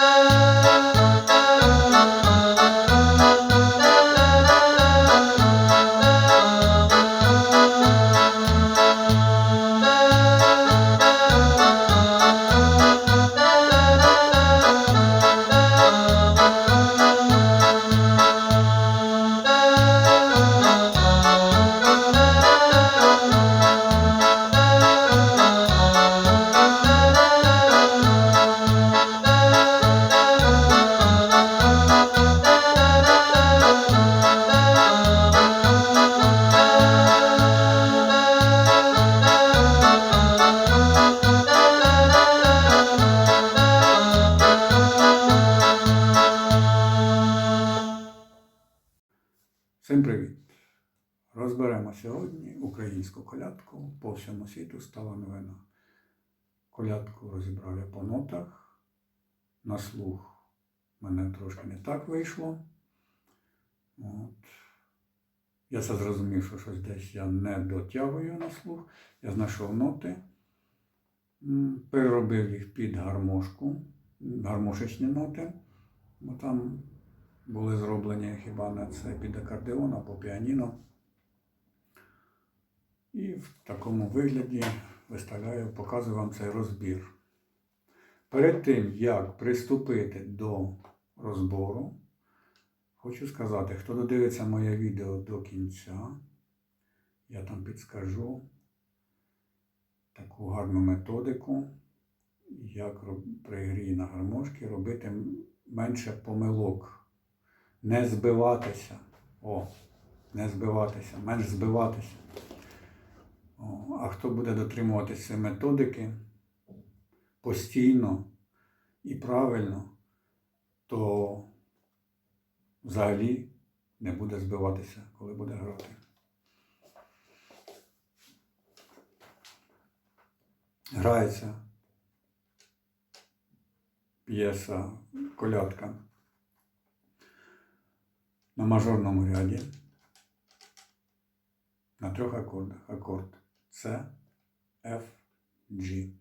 Thank. Всім привіт! Розберемо сьогодні українську колядку. По всьому світу стала новина. Колядку розібрав я по нотах. На слух мене трошки не так вийшло. От. Я це зрозумів, що щось десь я не дотягую на слух. Я знайшов ноти, переробив їх під гармошку, гармошечні ноти, бо там були зроблені хіба не це під акордеон або піаніно. І в такому вигляді виставляю, показую вам цей розбір. Перед тим, як приступити до розбору, хочу сказати, хто додивиться моє відео до кінця, я там підскажу таку гарну методику, як при грі на гармошки робити менше помилок не збиватися. О, не збиватися, менш збиватися. О, а хто буде дотримуватися методики постійно і правильно, то взагалі не буде збиватися, коли буде грати. Грається п'єса колядка на мажорному ряді на трьох акордах. Акорд С, Ф, G.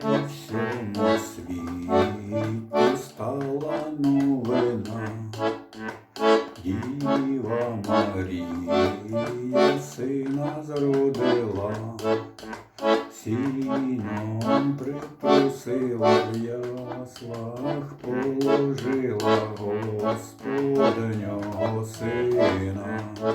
По всьому сина.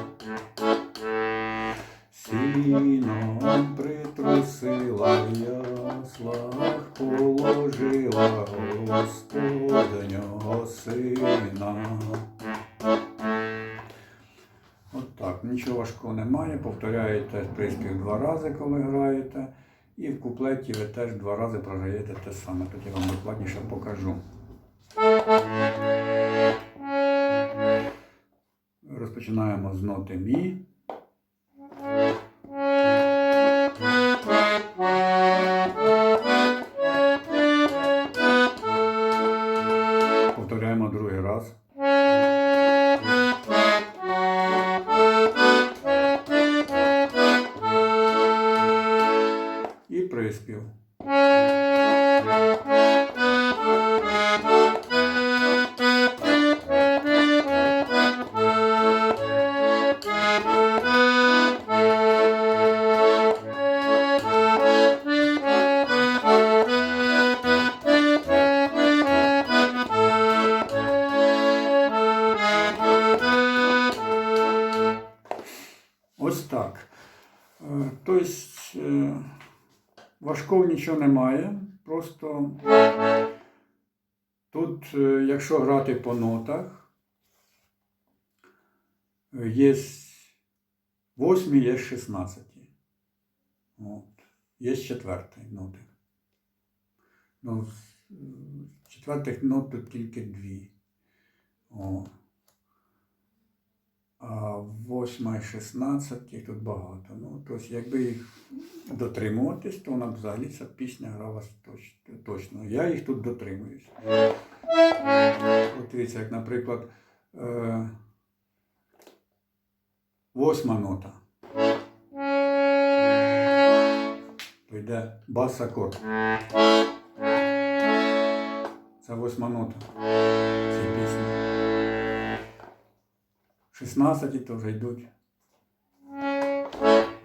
Сіном притрусила в яслах, положила Господнього сина. От так, нічого важкого немає. Повторяєте приспів два рази, коли граєте. І в куплеті ви теж два рази програєте те саме. Тут я вам докладніше покажу. Розпочинаємо з ноти Мі. Важкого нічого немає. Просто тут, е, якщо грати по нотах, є восьмі, є шістнадцяті. От. Є четвертий нотик. Ну, четвертих нот тут тільки дві. О. А восьма і шістнадцять їх тут багато. Ну, тобто, якби їх дотримуватись, то вона взагалі ця пісня гралась точ- точно. Я їх тут дотримуюсь. От дивіться, як, наприклад, е, восьма нота. то йде бас акорд. Це восьма нота цієї пісні. 16 то вже йдуть.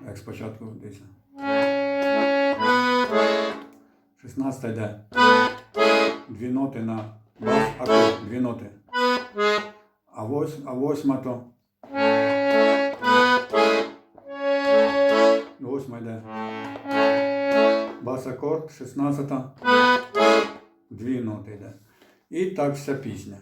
Як спочатку дивіться. 16 йде. Дві ноти на бас акорд, дві ноти. А, вось, а восьма то. Восьма йде. Бас акорд, 16 дві ноти йде. І так вся пісня.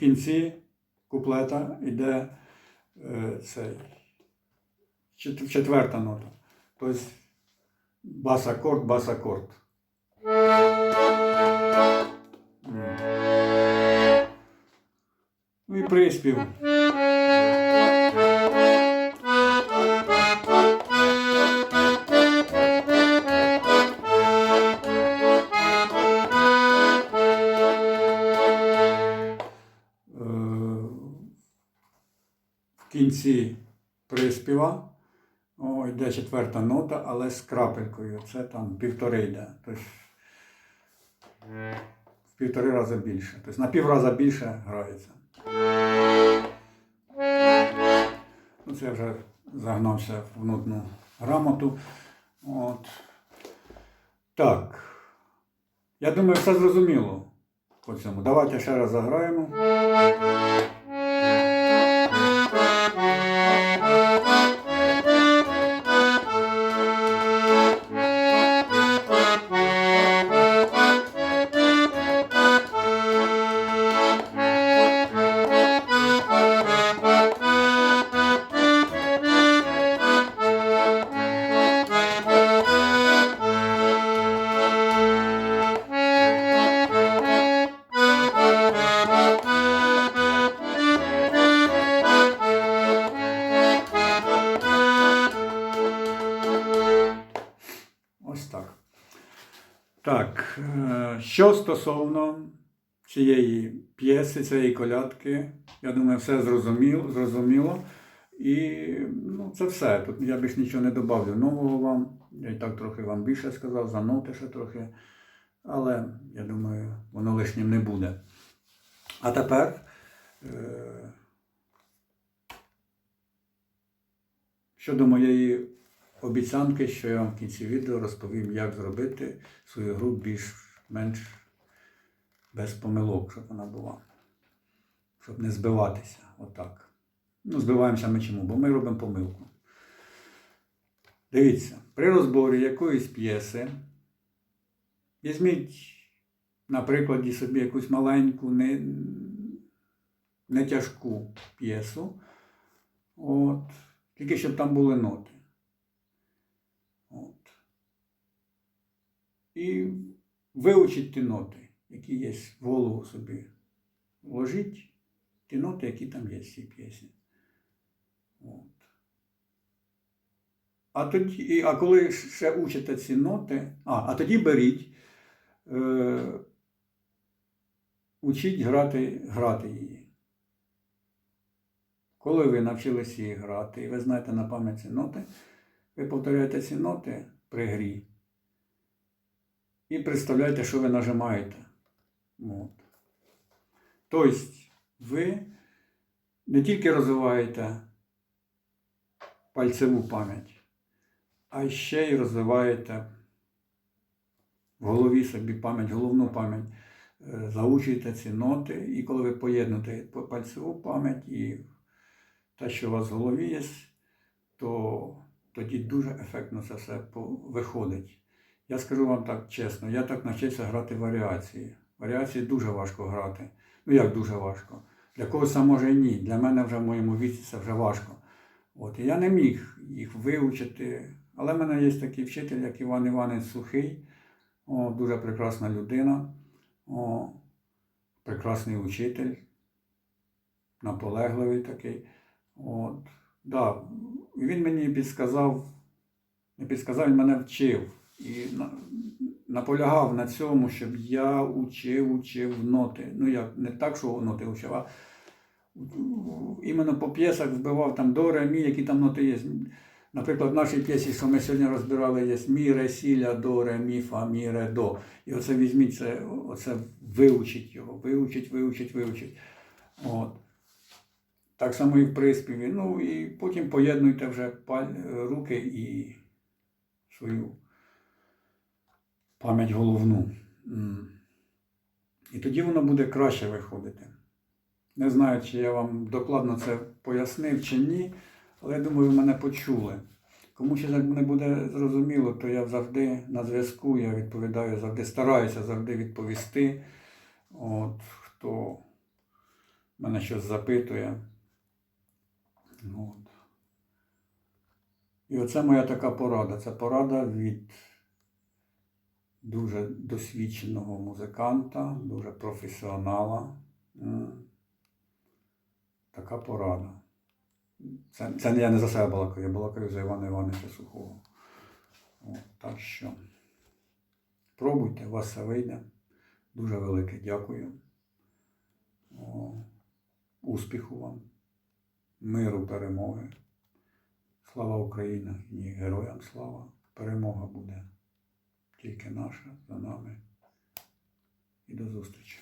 В кінці куплета йде е, цей четверта нота. Тобто бас-акорд, бас-акорд. Ну і приспів. Кінці приспіва о, йде четверта нота, але з крапелькою. Це там півтори йде. Тобто в півтори рази більше. Тобто на півраза більше грається. Ну, це я вже загнався в нотну грамоту. От. Так. Я думаю, все зрозуміло по цьому. Давайте ще раз заграємо. Що стосовно цієї п'єси, цієї колядки, я думаю, все зрозуміло. зрозуміло. І ну, це все. Тут я більш нічого не додав нового вам. Я і так трохи вам більше сказав, за ноти ще трохи. Але я думаю, воно лишнім не буде. А тепер. Е- щодо моєї обіцянки, що я вам в кінці відео розповім, як зробити свою гру більш-менш без помилок, щоб вона була. Щоб не збиватися. Отак. Ну, збиваємося ми чому? Бо ми робимо помилку. Дивіться, при розборі якоїсь п'єси візьміть, на прикладі собі якусь маленьку, не, не тяжку п'єсу. От. Тільки щоб там були ноти. От. І вивчіть ті ноти, які є в голову собі. Вложіть ті ноти, які там є в цій п'єсі. От. А, тоді, а коли ще учите ці ноти, а, а тоді беріть, е, учіть грати, грати її. Коли ви навчилися її грати, і ви знаєте на пам'ять ці ноти, ви повторяєте ці ноти при грі. І представляєте, що ви нажимаєте. От. Тобто, ви не тільки розвиваєте пальцеву пам'ять, а ще й розвиваєте в голові собі пам'ять, головну пам'ять. Е, Заучуєте ці ноти, і коли ви поєднуєте пальцеву пам'ять і те, що у вас в голові є, то тоді дуже ефектно це все виходить. Я скажу вам так чесно, я так навчився грати варіації. Варіації дуже важко грати. Ну як дуже важко? Для когось а може і ні. Для мене вже в моєму віці це вже важко. От, і я не міг їх вивчити. Але в мене є такий вчитель, як Іван Іванович Сухий, о, дуже прекрасна людина, о, прекрасний учитель, наполегливий такий. От, да. Він мені підсказав, не підсказав, він мене вчив. І наполягав на цьому, щоб я учив, учив ноти. Ну, я не так, що ноти учив, а іменно по п'єсах вбивав там до, ре, мі, які там ноти є. Наприклад, в нашій п'єсі, що ми сьогодні розбирали, є мі, ре, сі, ля, до, ре, мі, фа, мі, ре, до. І оце візьміть, це, оце вивчіть його, вивчіть, вивчіть, вивчіть. От. Так само і в приспіві. Ну і потім поєднуйте вже руки і свою пам'ять головну. І тоді воно буде краще виходити. Не знаю, чи я вам докладно це пояснив чи ні, але я думаю, ви мене почули. Кому ще не буде зрозуміло, то я завжди на зв'язку, я відповідаю завжди, стараюся завжди відповісти. От, хто мене щось запитує. От. І оце моя така порада. Це порада від дуже досвідченого музиканта, дуже професіонала. Така порада. Це, це я не за себе балакаю, я балакаю за Івана Івановича Сухого. От, так що пробуйте, у вас все вийде. Дуже велике дякую. О, успіху вам, миру, перемоги. Слава Україні і героям слава. Перемога буде тільки наша за нами. І до зустрічі.